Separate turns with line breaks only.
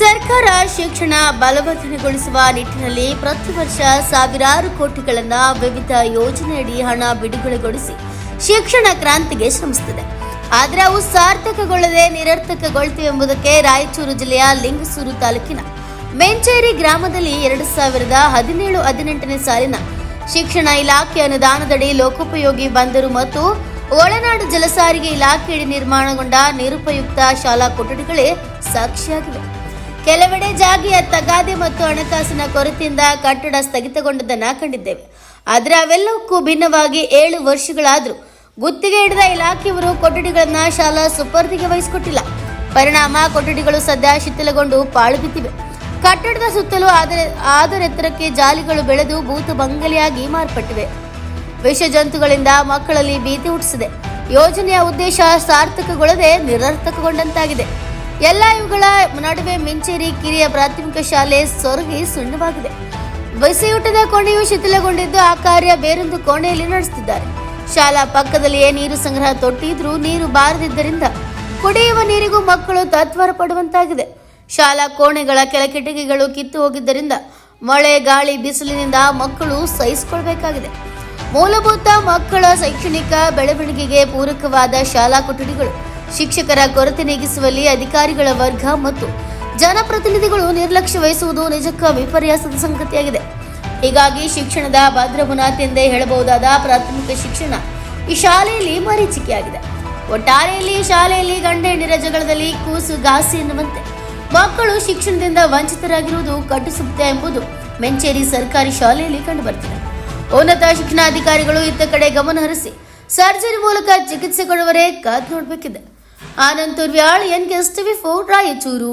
ಸರ್ಕಾರ ಶಿಕ್ಷಣ ಬಲವರ್ಧನೆಗೊಳಿಸುವ ನಿಟ್ಟಿನಲ್ಲಿ ಪ್ರತಿ ವರ್ಷ ಸಾವಿರಾರು ಕೋಟಿಗಳನ್ನು ವಿವಿಧ ಯೋಜನೆಯಡಿ ಹಣ ಬಿಡುಗಡೆಗೊಳಿಸಿ ಶಿಕ್ಷಣ ಕ್ರಾಂತಿಗೆ ಶ್ರಮಿಸುತ್ತಿದೆ. ಆದರೆ ಅವು ಸಾರ್ಥಕಗೊಳ್ಳದೆ ನಿರರ್ಥಕಗೊಳ್ತಿವೆ ಎಂಬುದಕ್ಕೆ ರಾಯಚೂರು ಜಿಲ್ಲೆಯ ಲಿಂಗಸೂರು ತಾಲೂಕಿನ ಮೆಂಚೇರಿ ಗ್ರಾಮದಲ್ಲಿ ಎರಡು ಸಾವಿರದ ಹದಿನೇಳು ಹದಿನೆಂಟನೇ ಸಾಲಿನ ಶಿಕ್ಷಣ ಇಲಾಖೆ ಅನುದಾನದಡಿ ಲೋಕೋಪಯೋಗಿ ಬಂದರು ಮತ್ತು ಒಳನಾಡು ಜಲಸಾರಿಗೆ ಇಲಾಖೆಯಡಿ ನಿರ್ಮಾಣಗೊಂಡ ನಿರುಪಯುಕ್ತ ಶಾಲಾ ಕೊಠಡಿಗಳೇ ಸಾಕ್ಷಿಯಾಗಿವೆ. ಕೆಲವೆಡೆ ಜಾಗಿಯ ತಗಾದೆ ಮತ್ತು ಹಣಕಾಸಿನ ಕೊರತೆಯಿಂದ ಕಟ್ಟಡ ಸ್ಥಗಿತಗೊಂಡದನ್ನ ಕಂಡಿದ್ದೇವೆ. ಆದರೆ ಅವೆಲ್ಲವಕ್ಕೂ ಭಿನ್ನವಾಗಿ ಏಳು ವರ್ಷಗಳಾದರೂ ಗುತ್ತಿಗೆ ಹಿಡಿದ ಇಲಾಖೆಯವರು ಕೊಠಡಿಗಳನ್ನ ಶಾಲಾ ಸುಪರ್ದಿಗೆ ವಹಿಸಿಕೊಟ್ಟಿಲ್ಲ. ಪರಿಣಾಮ ಕೊಠಡಿಗಳು ಸದ್ಯ ಶಿಥಿಲಗೊಂಡು ಪಾಳು ಬಿದ್ದಿವೆ. ಕಟ್ಟಡದ ಸುತ್ತಲೂ ಆದರ ಆದರೆತ್ತರಕ್ಕೆ ಜಾಲಿಗಳು ಬೆಳೆದು ಭೂತ ಬಂಗಲೆಯಾಗಿ ಮಾರ್ಪಟ್ಟಿವೆ. ವಿಷ ಜಂತುಗಳಿಂದ ಮಕ್ಕಳಲ್ಲಿ ಭೀತಿ ಹುಟ್ಟಿಸಿದೆ. ಯೋಜನೆಯ ಉದ್ದೇಶ ಸಾರ್ಥಕಗೊಳ್ಳದೆ ನಿರರ್ಥಕಗೊಂಡಂತಾಗಿದೆ. ಎಲ್ಲ ಇವುಗಳ ನಡುವೆ ಮಿಂಚೇರಿ ಕಿರಿಯ ಪ್ರಾಥಮಿಕ ಶಾಲೆ ಸೊರಗಿ ಸುಣ್ಣವಾಗಿದೆ. ಬಿಸಿಯೂಟದ ಕೋಣೆಯು ಶಿಥಿಲಗೊಂಡಿದ್ದು ಆ ಕಾರ್ಯ ಬೇರೊಂದು ಕೋಣೆಯಲ್ಲಿ ನಡೆಸುತ್ತಿದ್ದಾರೆ. ಶಾಲಾ ಪಕ್ಕದಲ್ಲಿಯೇ ನೀರು ಸಂಗ್ರಹ ತೊಟ್ಟಿದ್ರೂ ನೀರು ಬಾರದಿದ್ದರಿಂದ ಕುಡಿಯುವ ನೀರಿಗೂ ಮಕ್ಕಳು ತತ್ವರ ಪಡುವಂತಾಗಿದೆ. ಶಾಲಾ ಕೋಣೆಗಳ ಕೆಲ ಕಿಟಕಿಗಳು ಕಿತ್ತು ಹೋಗಿದ್ದರಿಂದ ಮಳೆ, ಗಾಳಿ, ಬಿಸಿಲಿನಿಂದ ಮಕ್ಕಳು ಸಹಿಸಿಕೊಳ್ಬೇಕಾಗಿದೆ. ಮೂಲಭೂತ ಮಕ್ಕಳ ಶೈಕ್ಷಣಿಕ ಬೆಳವಣಿಗೆಗೆ ಪೂರಕವಾದ ಶಾಲಾ ಕೊಠಡಿಗಳು ಶಿಕ್ಷಕರ ಕೊರತೆ ನೀಗಿಸುವಲ್ಲಿ ಅಧಿಕಾರಿಗಳ ವರ್ಗ ಮತ್ತು ಜನಪ್ರತಿನಿಧಿಗಳು ನಿರ್ಲಕ್ಷ್ಯ ವಹಿಸುವುದು ನಿಜಕ್ಕೂ ವಿಪರ್ಯಾಸದ ಸಂಗತಿಯಾಗಿದೆ. ಹೀಗಾಗಿ ಶಿಕ್ಷಣದ ಭದ್ರ ಬುನಾತಿ ಎಂದೇ ಹೇಳಬಹುದಾದ ಪ್ರಾಥಮಿಕ ಶಿಕ್ಷಣ ಈ ಶಾಲೆಯಲ್ಲಿ ಮರೀಚಿಕೆಯಾಗಿದೆ. ಒಟ್ಟಾರೆಯಲ್ಲಿ ಶಾಲೆಯಲ್ಲಿ ಗಂಡ ಹೆಣ್ಣಿರ ಜಗಳದಲ್ಲಿ ಕೂಸು ಗಾಸಿ ಎನ್ನುವಂತೆ ಮಕ್ಕಳು ಶಿಕ್ಷಣದಿಂದ ವಂಚಿತರಾಗಿರುವುದು ಕಟ್ಟು ಸತ್ಯ ಎಂಬುದು ಮೆಂಚೇರಿ ಸರ್ಕಾರಿ ಶಾಲೆಯಲ್ಲಿ ಕಂಡುಬರುತ್ತದೆ. ಉನ್ನತ ಶಿಕ್ಷಣಾಧಿಕಾರಿಗಳು ಇತ್ತ ಕಡೆ ಗಮನ ಹರಿಸಿ ಸರ್ಜರಿ ಮೂಲಕ ಚಿಕಿತ್ಸೆ ಕೊಡುವರೇ ಕಾದ್ ನೋಡಬೇಕಿದೆ. ಆನಂದ್ ತುರ್ವ್ಯಾಳ್ ಎನ್ ಗೆಸ್ಟ್ ಟಿವಿ ಫೋರ್ ರಾಯಚೂರು.